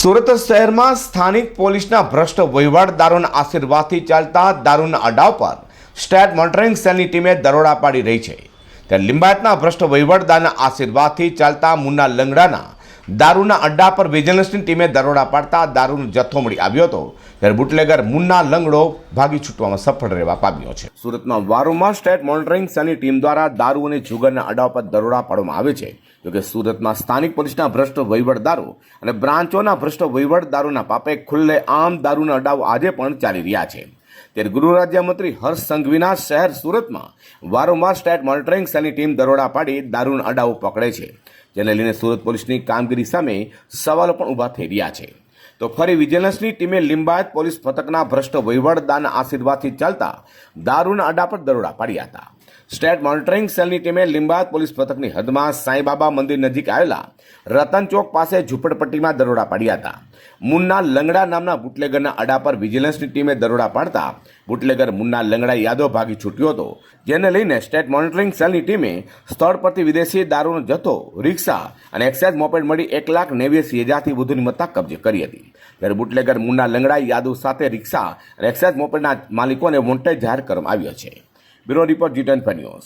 સુરત શહેરમાં સ્થાનિક પોલીસના ભ્રષ્ટ વહીવટદારોના આશીર્વાદથી ચાલતા દારૂના અડાવ પર સ્ટેટ મોનિટરિંગ સેલની ટીમે દરોડા પાડી રહી છે. ત્યારે લિંબાયતના ભ્રષ્ટ વહીવટદારના આશીર્વાદથી ચાલતા મુન્ના લંગડાના દારૂના અડ્ડા પર વિજિલન્સની ટીમે દરોડા પાડતા દારૂનો જથ્થો મળી આવ્યો હતો ત્યારે બુટલેગર મુન્ના લંગડો ભાગી છૂટવામાં સફળ રહેવા પામ્યો છે. સુરતમાં વારંવાર સ્ટેટ મોનિટરિંગ સેલની ટીમ દ્વારા દારૂ અને જુગારના અડાવ પર દરોડા પાડવામાં આવે છે. જોકે સુરતમાં સ્થાનિક પોલીસના ભ્રષ્ટ વહીવટદારો અને બ્રાન્ચોના ભ્રષ્ટ વહીવટદારોના પાપે ખુલ્લે આમ દારૂના અડાવ આજે પણ ચાલી રહ્યા છે. ત્યારે ગૃહ રાજ્યમંત્રી હર્ષ સંઘવીના શહેર સુરતમાં વારંવાર સ્ટેટ મોનિટરિંગ સેલની ટીમ દરોડા પાડી દારૂના અડાવ પકડે છે. જેને લઈને સુરત પોલીસની કામગીરી સામે સવાલો પણ ઊભા થઈ રહ્યા છે. તો ફરી વિજિલન્સની ટીમે લિંબાયત પોલીસ મથકના ભ્રષ્ટ વહીવટદારના આશીર્વાદથી ચાલતા દારૂના અડા પર દરોડા પાડ્યા હતા. સ્ટેટ મોનિટરિંગ સેલની ટીમે લિંબાયત પોલીસ પથકની હદમાં સાંઈબાબા મંદિર નજીક આવેલા રતન ચોક પાસે ઝૂંપડપટ્ટીમાં દરોડા પાડ્યા હતા. મુન્ના લંગડા નામના બુટલેગરના અડા પર વિજિલન્સની ટીમે દરોડા પાડતા બુટલેગર મુન્ના લંગડા યાદવ ભાગી છૂટ્યો હતો. જેને લઈને સ્ટેટ મોનિટરિંગ સેલની ટીમે સ્થળ પરથી વિદેશી દારૂનો જથ્થો, રિક્ષા અને એક્સાઇઝ મોપેડ મળી એક લાખ નેવ્યાસી હજારથી વધુની મત્તા કબજે કરી હતી. ત્યારે બુટલેગર મુન્ના લંગડા યાદવ સાથે રિક્ષા અને એક્સાઇઝ મોપડના માલિકોને વોન્ટેડ જાહેર કરવામાં આવ્યો છે. બ્યુરો રિપોર્ટ જીટન ન્યૂઝ.